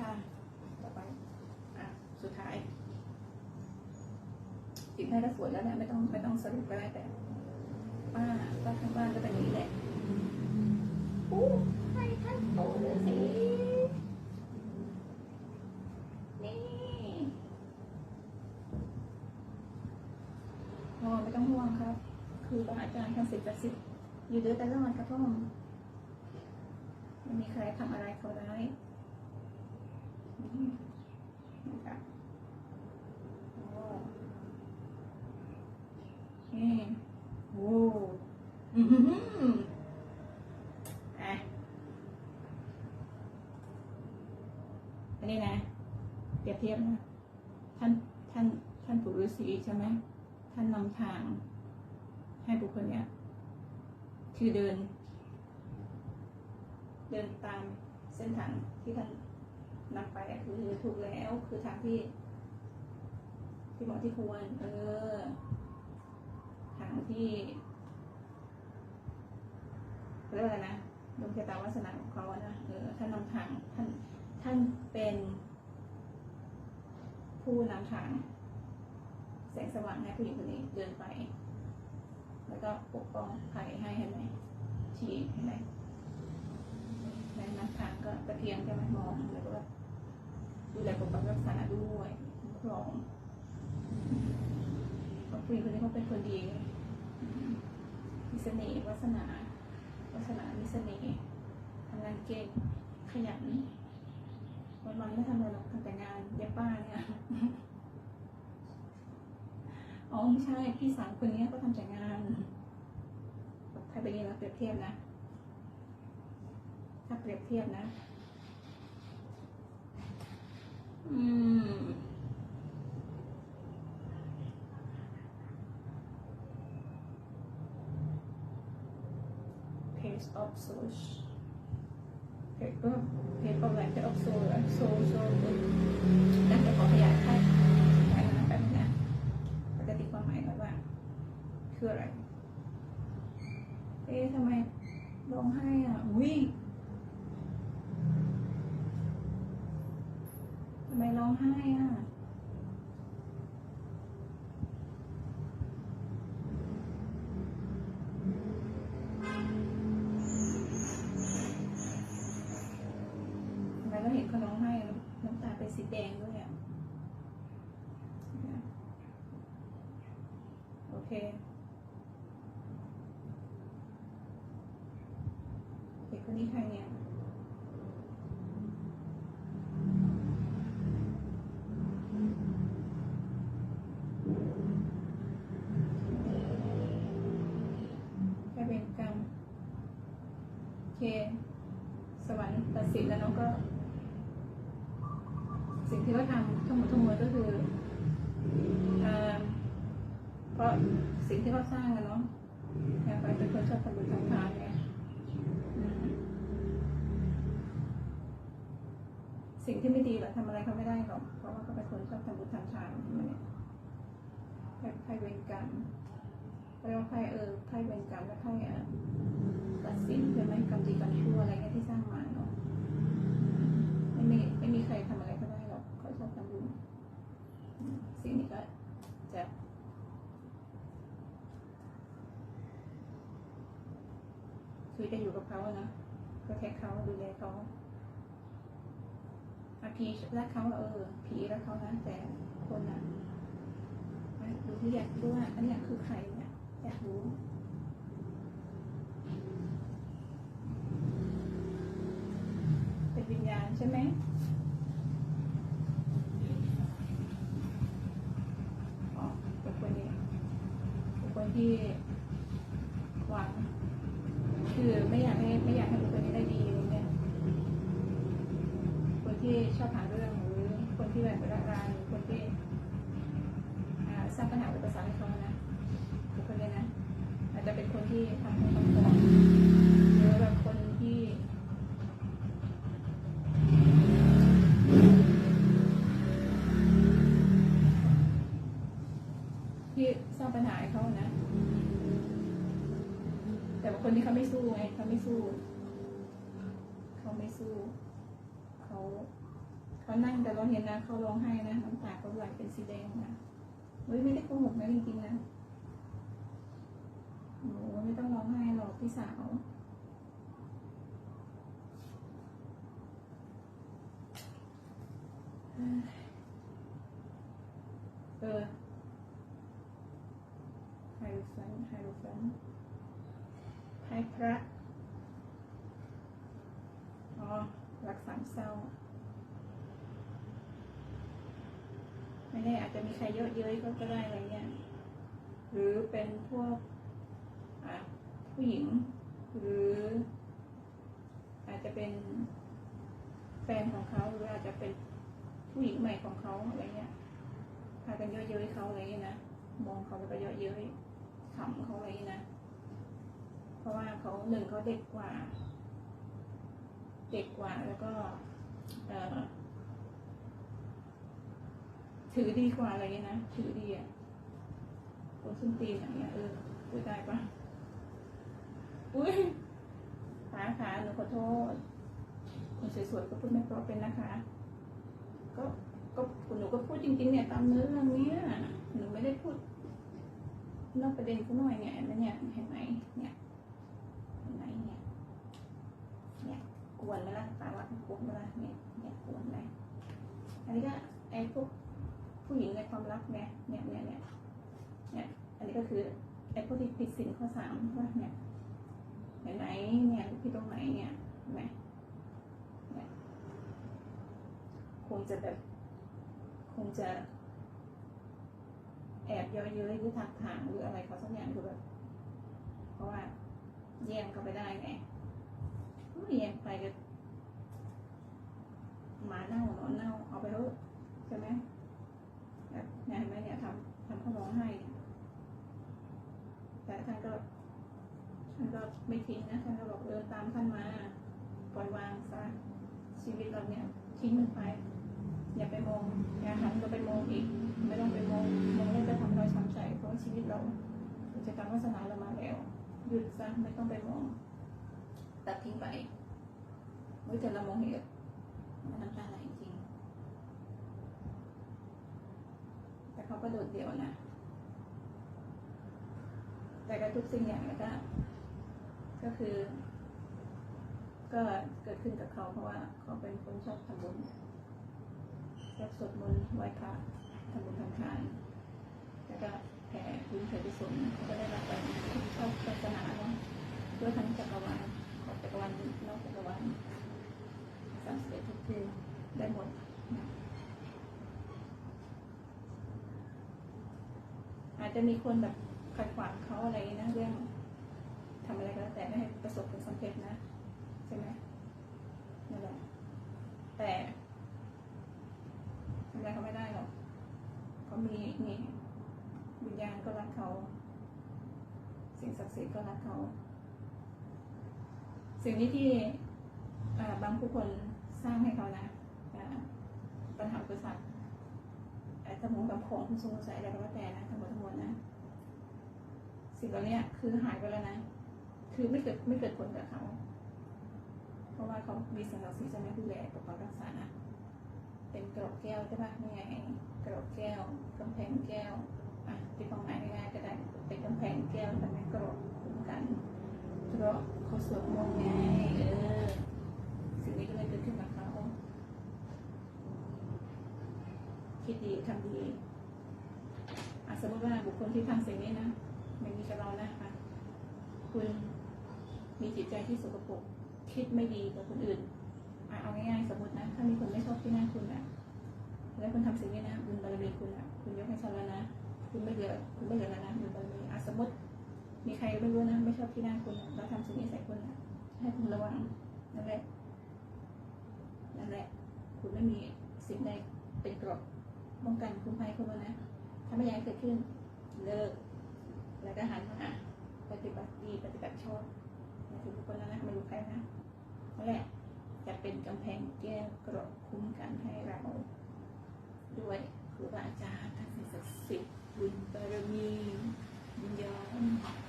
ค่ะต่อไปอะสุดท้ายติดให้ก็สวยแล้วแหละไม่ต้องไม่ต้องสรุปก็ได้แต่ป้าป้าข้างบ้านก็เป็นอย่างนี้แหละอู้ให้ท่านโตเลยสินี่อ๋อไม่ต้องห่วงครับ คือพระอาจารย์ทำสิทธิ์ประสิทธิ์อยู่เดือแต่ละวันกระท่อมไม่มีใครทำอะไรเขาได้อืม นี่โอ้อือหืออะอันนี้นะเปรียบเทียบนะท่านท่านท่านปู่ฤาษีใช่ไหมท่านนำทาง ให้บุคคลเนี้ยคือเดิน เดินตามเส้นทางที่ท่าน นำไปคือถูกแล้ว คือทางที่ ที่เหมาะที่ควร เออ ทางที่เรียกว่าอะไรนะดวงชะตาวาสนาของเขาอะนะเออท่านนำทางท่านท่านเป็นผู้นำทาง แสงสว่างให้ผู้หญิงคนนี้เดินไป แล้วก็ปกป้องภัยให้เห็นไหมชี้เห็นไหมและนำทางก็ตะเพียงจะมามองแล้วก็ ดูแลปกปักรักษาด้วยคุ้มครองเพราะผู้หญิงคนนี้เขาเป็นคนดี มีเสน่ห์วาสนาวาสนามีเสน่ห์ทำงานเก่งขยันวันวันไม่ทำอะไรหรอกทำแต่งานเย็บป้าเนี่ยอ๋อไม่ใช่พี่สาวคนนี้ก็ทำแต่งานถ้าเป็นนี้เราเปรียบเทียบนะ ถ้าเปรียบเทียบนะ อืม page of search เพจก็เพจประวัติออกโซลโซลโซลนั่นจะขอขยายให้ขยายมาแบบนี้นะปกติความหมายก่อนว่า คืออะไร เอ๊ะทำไมร้องไห้อะอุ้ยทำ ไมร้องไห้อะ ทำไมเราเห็นเขาร้องไห้แล้วน้ำตาเป็นสีแดงด้วยอะ โอเค เด็กคนนี้ใครเนี่ย แค่เป็นกรรมโอเค สวรรค์ตัดสิน แล้วก็ สิ่งที่เขาทำทั้งหมดทั้งมวลก็คือเพราะสิ่งที่เขาสร้างกันเนาะแอบไปเป็นคนชอบทำบุญทำทานไงสิ่งที่ไม่ดีแบบทำอะไรเขาไม่ได้หรอกเพราะว่าเขาเป็นคนชอบทำบุญทำทานเนี่ยไพ่เวรกรรมเรียกว่าไพ่เออไพ่เวรกรรมและไพ่อะตัดสินใช่ไหมกรรมดีกรรมชั่วอะไรเงี้ยที่สร้างมา ไม่มีไม่มีใครทำอะไรก็ได้หรอกเขาชอบทำบุญสิ่งนี้ก็จะคือจะอยู่กับเขาอะนะก็แค่เขาดูแลเขาอาผีรักเขาเออผีรักเขานะแต่คนอะอะดูที่อยากรู้ว่าอันนี้คือใครเนี่ยอยากรู้ เป็น วิญญาณใช่ไหมอ๋อเป็นคนนี้เป็นคนที่หวังคือไม่อยากให้ไม่อยากให้บุคคลนี้ได้ดีอะไรเงี้ยคนที่ชอบหาเรื่องหรือคนที่แบบระรานหรือคนที่สร้างปัญหาอุปสรรคให้เขานะบุคคลนี้นะอาจจะเป็นคนที่ทำให้เขาท้องหรือแบบคนที่ ที่สร้างปัญหาให้เขานะ แต่ว่าคนที่เขาไม่สู้ ไม่สู้ เขาไม่สู้ เขาเขานั่งแต่เราเห็นนะเขาร้องไห้นะน้ำตาเขาไหลเป็นสีแดงนะเฮ้ยไม่ได้โกหกนะจริงๆนะโอ้ไม่ต้องร้องไห้หรอกพี่สาวเออไฮโรฟันไฮโรฟันไฮพระ อ๋อ รัก สามเศร้า ไม่แน่อาจจะมีใครเยอะเย้ยก็ก็ได้อะไรเงี้ยหรือเป็นพวกผู้หญิง หรืออาจจะเป็นแฟนของเขาหรืออาจจะเป็นผู้หญิงใหม่ของเขาอะไรเงี้ยพากันเยอะเย้ยเขาอะไรอย่างนี้นะมองเขาแล้วก็เยอะเย้ยขำเขาอะไรอย่างนี้นะเพราะว่าเขาหนึ่งเขาเด็กกว่า เด็กกว่าแล้วก็ถือดีกว่าอะไรอย่างนี้นะ ถือดีอะคนส้นตีนอย่างเงี้ยเออพูดได้ปะอุ้ยขาขาหนูขอโทษคนสวยๆก็พูดไม่เพราะเป็นนะคะ ก็ก็หนูก็พูดจริงๆเนี่ยตามเนื้อเรื่องเนี้ยหนูไม่ได้พูดนอกประเด็นเขาหน่อยเนี่ยเห็นไหมเนี่ยเห็นไหมเนี่ยเห็นไหมเนี่ยเนี่ยก วนไหมล่ะตาวัดกวนไหมล่ะเนี่ยเนี่ยกวนไหมอันนี้ก็ไอ้พวกผู้หญิงในความรักเนี่ยเนี่ยเนี่ยเนี่ยเนี่ยอันนี้ก็คือไอ้พวกที่ผิดศีลข้อสามว่าเนี่ยเห็นไหมเนี่ยที่ตรงไหนเนี่ยเห็นไหมเนี่ยคงจะแบบคงจะแอบย้อเย้ยหรือทักทางหรืออะไรเขาสักอย่างคือแบบเพราะว่าแย่งเขาไปได้ไง ไม่แย่งไปก็หมาเน่าหนอนเน่าเอาไปเถอะใช่ไหมแบบเนี่ยเห็นไหมเนี่ยทำทำเขาร้องไห้แต่ท่านก็ท่านก็ไม่ทิ้งนะท่านก็บอกเออตามท่านมาปล่อยวางซะชีวิตเราเนี่ยทิ้งมันไปอย่าไปมองอย่าหันก็ไปมองอีก ไม่ต้องไปมองมองแล้วจะทำรอยช้ำใจเพราะชีวิตเรากิจกรรมวาสนาเรามาแล้ว หยุดซะไม่ต้องไปมอง ตัดทิ้งไปเมื่อแต่เรามองเห็นมันน้ำตาไหลจริง แต่เขาก็โดดเดี่ยวนะ แต่ก็ทุกสิ่งอย่างก็ ก็คือ ก็เกิดขึ้นกับเขาเพราะว่าเขาเป็นคนชอบทำบุญชอบสวดมนต์ไหว้พระทำบุญทำทาน แล้วก็แผ่บุญแผ่กุศลก็ได้รับการที่ชอบศาสนาเนาะด้วยทั้งจักรวาล จักรวาลนอกจักรวาลสามสิบเอ็ดทุกคืนได้หมดอาจจะมีคนแบบขัดขวางเขาอะไรนะเรื่องทำอะไรก็แล้วแต่ไม่ให้ประสบผลสำเร็จนะ ใช่ไหมนั่นแหละแต่ทำอะไรเขาไม่ได้หรอกเขามีมีวิญญาณก็รักเขา สิ่งศักดิ์สิทธิ์ก็รักเขา สิ่งนี้ที่บางผู้คนสร้างให้เขานะปัญหาประสาทสมองกับของคุณสงสัยอะไรก็แล้วแต่นะทั้งหมดทั้งมวลนะสิ่งเหล่านี้คือหายไปแล้วนะ คือไม่เกิดไม่เกิดผลกับเขา เพราะว่าเขามีสิ่งศักดิ์สิทธิ์จะไม่ดูแลปกปักรักษานะเป็นกรอบแก้วใช่ปะนี่ไงกรอบแก้วกำแพงแก้วอะที่ความหมายง่ายๆก็ได้เป็นกำแพงแก้วแต่ไม่กรอบคุ้มกันเพราะ สวดมนต์ไงเออสิ่งนี้ก็เลยเกิดขึ้นกับเขาคิดดีทำดีอะสมมติว่าบุคคลที่ทำสิ่งนี้นะไม่มีกับเรานะคะคุณมีจิตใจที่สกปรกคิดไม่ดีกับคนอื่นเอาง่ายๆสมมตินะ ถ้ามีคนไม่ชอบที่หน้าคุณอะแล้วคุณทำสิ่งนี้นะบุญบารมีคุณอะคุณยกให้ฉันแล้วนะ คุณไม่เหลือคุณไม่เหลือแล้วนะบุญบารมีอะสมมติ มีใครไม่รู้นะไม่ชอบที่หน้าคุณอะแล้วทำสิ่งนี้ใส่คุณอะให้คุณระวังนั่นแหละนั่นแหละ คุณไม่มีสิ่งใดเป็นกรอบป้องกันคุ้มภัยคุณนะถ้าไม่อยากให้เกิดขึ้นเลิกแล้วก็หันมาปฏิบัติดีปฏิบัติชอบนะถึงทุกคนแล้วนะไม่รู้ใครนะนั่นแหละจะเป็นกำแพงแก้กราะคุ้มกันให้เรา ด้วยครูบาอาจารย์ท่านศักดิ์สิทธิ์บุญบารมีวิญญาณที่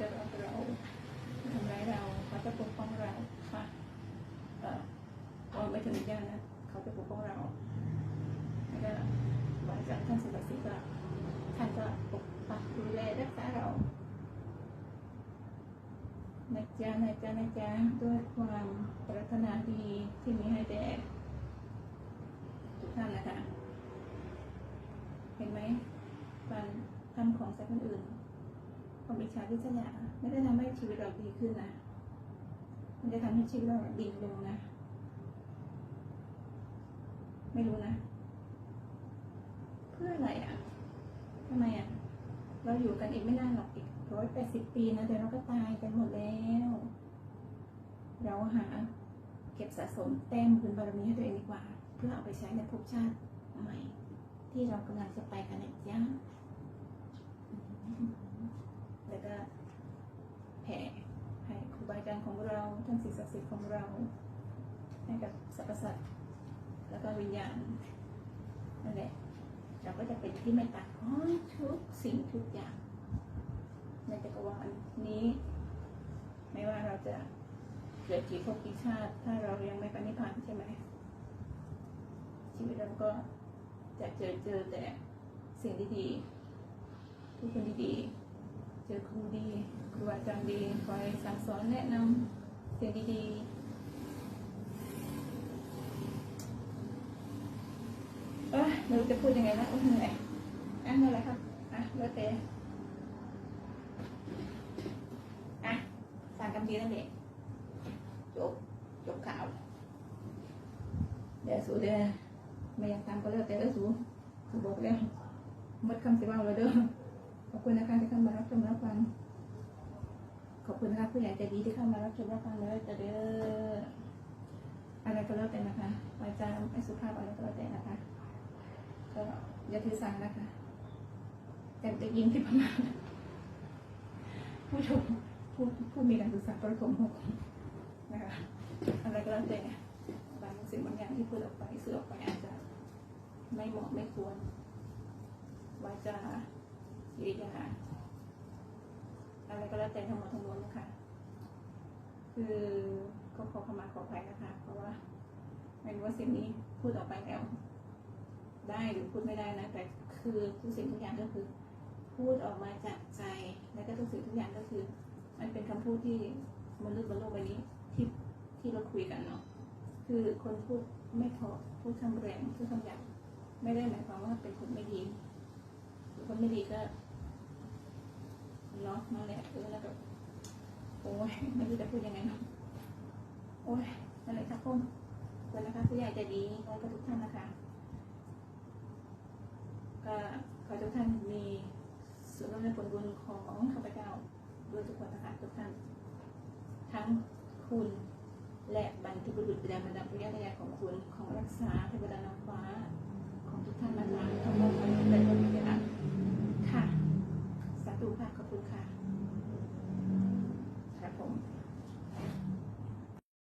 จะรักเราทำร้ายเราเขาจะปกป้องเราค่ะเอ่อพอไม่ถึงวิญญาณนะเขาจะปกป้องเราแล้วก็หลังจากท่านสุภสิทธิ์ก็ท่านก็ปกปักดูแลรักษาเรานะจ๊ะนะจ๊ะนะจ๊ะด้วยความปรารถนาดีที่มีให้แด่ทุกท่านนะคะเห็นไหมการทำของใส่คนอื่น ความอิจฉาริษยาไม่ได้ทำให้ชีวิตเราดีขึ้นนะมันจะทำให้ชีวิตเราดิ่งลงนะ ไม่รู้นะ เพื่ออะไรอะทำไมอะ เราอยู่กันอีกไม่นานหรอกอีกร้อยแปดสิบปีนะเดี๋ยวเราก็ตายกันหมดแล้ว เราหา เก็บสะสมแต้มบุญบารมีให้ตัวเองดีกว่า เพื่อเอาไปใช้ในภพชาติใหม่ ที่เรากำลังจะไปกันนะจ๊ะ แล้วก็แผ่ให้ครูบาอาจารย์ของเราท่านสิ่งศักดิ์สิทธิ์ของเรา ให้กับสรรพสัตว์แล้วก็วิญญาณนั่นแหละเราก็จะเป็นที่เมตตาของทุกสิ่งทุกอย่างในจักรวาลนี้ ไม่ว่าเราจะเกิดกี่ภพกี่ชาติ ถ้าเรายังไม่ปณิพพานใช่ไหมชีวิตเราก็จะเจอเจอแต่สิ่งดีๆทุกคนดีๆ เจอครูดีครูอาจารย์ดีคอยสั่งสอนแนะนำสิ่งดีๆเอ้ยไม่รู้จะพูดยังไงนะโอ้ยเหนื่อยอะเมื่อไรครับอะเลือกเตะอะสั่งกำดีนั่นเองจบจบข่าวเดี๋ยวสูเดี๋ยวไม่อยากทำก็เลิกแต่เออสูสูบอกแล้วหมดคำสิว่าเราเด้อข อบคุณนะคะที่เข้ามารับชมรับฟัง ขอบคุณนะคะผู้ใหญ่ใจดีที่เข้ามารับชมรับฟังเลยแต่เด้ออะไรก็แล้วแต่นะคะวาจาไม่สุภาพอะไรก็แล้วแต่นะคะ ก็อย่าถือสานะคะ แต่จะยิงที่ประมาณผู้ชมผู้ผู้มีการศึกษาประถมหกนะคะอะไรก็แล้วแต่บางสิ่งบางอย่างที่พูดออกไปสื่อออกไปอาจจะไม่เหมาะไม่ควรวาจา กิริยาอะไรก็แล้วแต่ทั้งหมดทั้งมวลนะคะ คือก็ขอขมาขออภัยนะคะ เพราะว่าไม่รู้ว่าสิ่งนี้พูดออกไปแล้ว ได้หรือพูดไม่ได้นะ แต่คือทุกสิ่งทุกอย่างก็คือ พูดออกมาจากใจ แล้วก็ทุกสิ่งทุกอย่างก็คือ มันเป็นคำพูดที่มนุษย์บนโลกใบนี้ที่ที่เราคุยกันเนาะคือคนพูดไม่เพอพูดคำแรงพูดคำหยาบไม่ได้หมายความว่าเป็นคนไม่ดีคนไม่ดีก็ เนาะนั่นแหละเออแล้วก็โอ้ยไม่รู้จะพูดยังไงเนาะโอ้ยนั่นแหละครับผมคุณนะคะผู้ใหญ่ใจดีแล้วก็ทุกท่านนะคะ ก็ขอทุกท่านมีส่วนร่วมในผลบุญของข้าพเจ้าด้วยทุกคนนะคะทุกท่าน ทั้งคุณและบรรพบุรุษบิดามารดาปุญญาตายายของคุณของรักษาเทวดานางฟ้าของทุกท่านนะคะทั้งหมดมันเป็นผลบุญ aplicar.